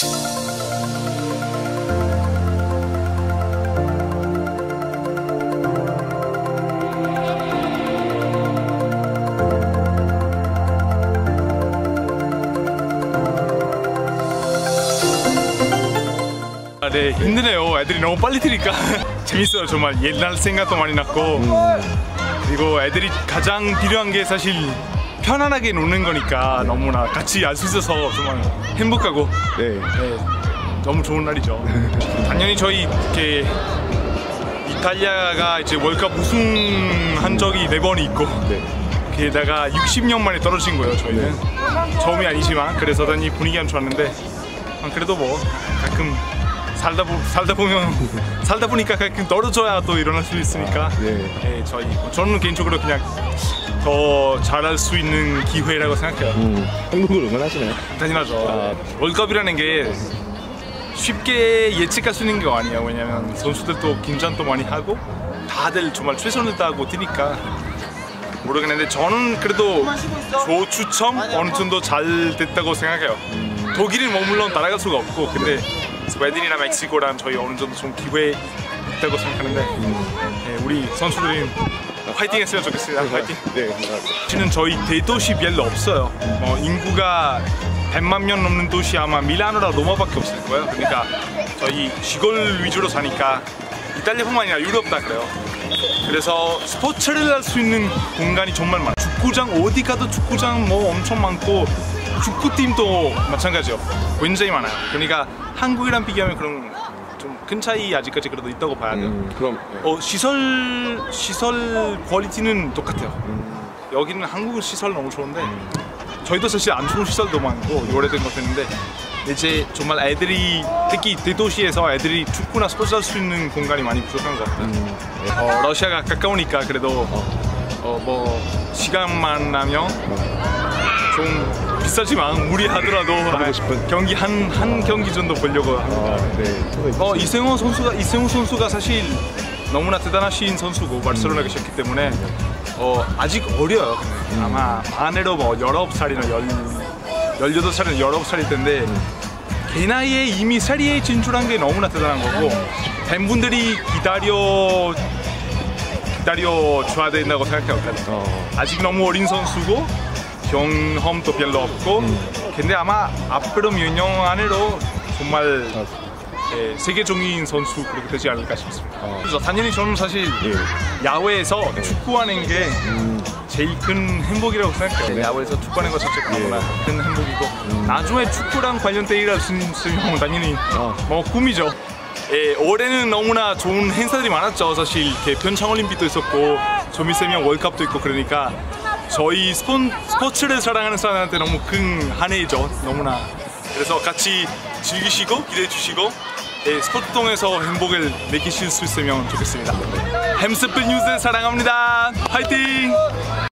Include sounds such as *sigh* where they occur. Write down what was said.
아, 네 힘드네요. 애들이 너무 빨리 뛰니까 *laughs* 재밌어요. 정말 옛날 생각도 많이 났고 그리고 애들이 가장 필요한 게 사실 편안하게 노는 거니까 너무나 같이 알 수 있어서 정말 행복하고 네. 네, 너무 좋은 날이죠. 당연히 저희 이렇게 이탈리아가 이제 월드컵 우승한 적이 네 번이 있고 네. 게다가 60년 만에 떨어진 거예요. 저희는 처음이 아니지만 그래서 단히 분위기는 좋았는데 아, 그래도 뭐 가끔 살다 보, 살다 보면 *laughs* 살다 보니까 가끔 떨어져야 또 일어날 수 있으니까 네. 네, 저희 저는 개인적으로 그냥 더 잘할 수 있는 기회라고 생각해요. 음, 한국을 응원하시나요? 당연하죠. 아. 월드컵이라는 게 쉽게 예측할 수 있는 게 아니에요. 왜냐면 선수들도 긴장도 많이 하고 다들 정말 최선을 다하고 뛰니까 모르겠는데 저는 그래도 조 추첨 어느 정도 잘 됐다고 생각해요. 독일은 뭐 물론 따라갈 수가 없고 근데 스웨덴이나 멕시코랑 저희 어느 정도 좀 기회 있다고 생각하는데 네, 우리 선수들이 화이팅 했으면 좋겠습니다. 화이팅. 네, 감사합니다. 사실은 저희 대도시 별로 없어요. 뭐 인구가 100만 명 넘는 도시 아마 밀라노랑 로마밖에 없을 거예요. 그러니까 저희 시골 위주로 사니까 이탈리아뿐만 아니라 유럽 다 그래요. 그래서 스포츠를 할 수 있는 공간이 정말 많아요. 축구장 어디 가도 축구장 뭐 엄청 많고 축구팀도 마찬가지요. 굉장히 많아요. 그러니까 한국이랑 비교하면 그런 좀 큰 차이 아직까지 그래도 있다고 봐야 돼요. 음, 그럼 네. 어, 시설 시설 퀄리티는 똑같아요. 여기는 한국 시설 너무 좋은데 저희도 사실 안 좋은 시설도 많고 오래된 것 같는데 이제 정말 애들이 특히 대도시에서 애들이 축구나 스포츠 할 수 있는 공간이 많이 부족한 것 같아요. 어, 러시아가 가까우니까 그래도 어, 뭐 시간만 나면 좀 비싸지만 무리하더라도 가보고 싶은? 경기 한 한 경기 정도 보려고 합니다. 아, 네. 어 이승호 선수가 이승호 선수가 사실 너무나 대단하신 선수고 바르셀로나 계셨기 때문에 어 아직 어려요. 아마 만으로 뭐 19살이나 열 18살이나 19살일 텐데 그 나이에 이미 세리에 진출한 게 너무나 대단한 거고 팬분들이 기다려 기다려 줘야 된다고 생각해요. 어, 아직 너무 어린 선수고 경험도 별로 없고 근데 아마 앞으로 몇 년 안으로 정말 아, 예, 세계적인 선수 그렇게 되지 않을까 싶습니다. 어. 그래서 당연히 저는 사실 예. 야외에서 축구하는 게 음, 제일 큰 행복이라고 생각해요. 네. 야외에서 축구하는 것 자체가 너무나 큰 행복이고 나중에 축구랑 관련된 일을 할수 있으면 당연히 아. 뭐 꿈이죠. 예, 올해는 너무나 좋은 행사들이 많았죠. 사실 이렇게 평창 올림픽도 있었고 조미세명 월컵도 있고 그러니까 저희 스폰, 스포츠를 사랑하는 사람한테 너무 큰 한 해죠. 너무나 그래서 같이 즐기시고 기대해 주시고 예, 스포츠 통해서 행복을 느끼실 수 있으면 좋겠습니다. 햄스플 뉴스 사랑합니다. 화이팅!